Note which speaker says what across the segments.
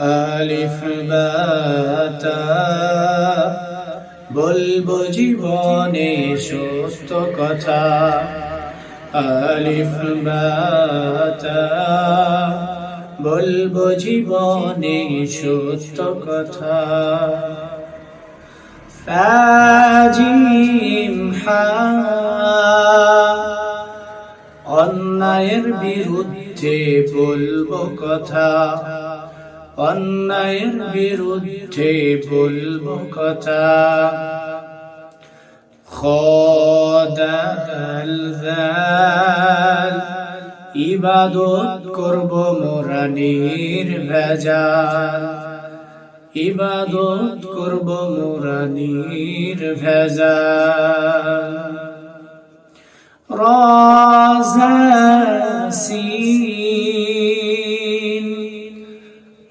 Speaker 1: আলিফ বাতা, বলব জীবনে সুস্থ কথা। আলিফ বাতা, বলব জীবনে সুস্থ কথা। অন্যায়ের বিরুদ্ধে বলব কথা। অন্যায়ের বিরুদ্ধে বলব কথা জাল ইবাদত করব মোরানির ভেজাল ইবাদত করব মোরানির ভেজাল রাজাসিন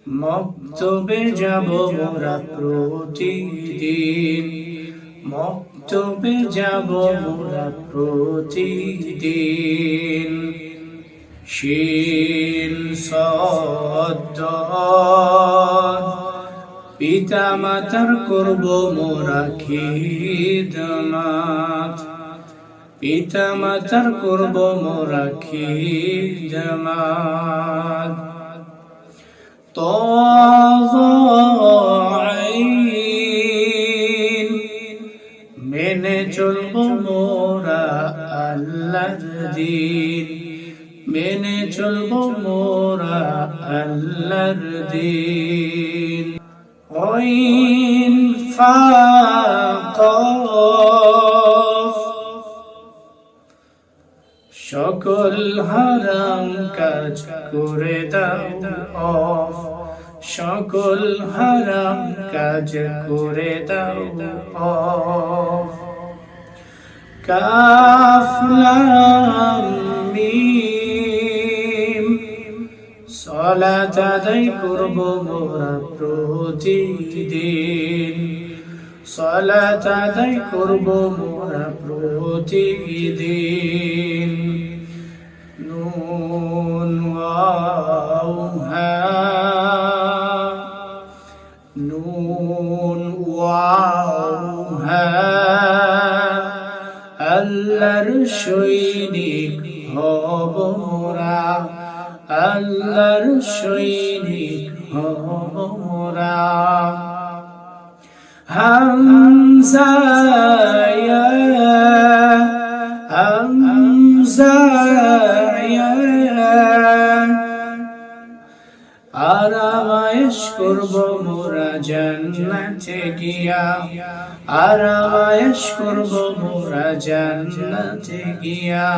Speaker 1: মক্তবে যাব মোরা প্রতিদিন। মক্তবে যাব মোরা প্রতিদিন। শিন সদ্দ পিতা মাতার করব মোরা খিদমাত। পিতা মাতার করব মোরা খিদমাত। তগাইন মেনে চলব মোরা আল্লাহর দিন। মেনে চলব মোরা আল্লাহর দিন। ওইন ফাকফ সকল হারাম কাজ করে দাও সকল হারাম কাজ করে দাও, অফ। কাফলাম মিম করব মোরা প্রতিদিন। সলাত আদায় করব মোরা প্রতিদিন। আল্লাহর সৈনিক হব মোরা আল্লাহর সৈনিক হব মোরা হামজা আরামায়েশ করব মোরা জান্নাতে গিয়া। আরামায়েশ করব মোরা জান্নাতে গিয়া।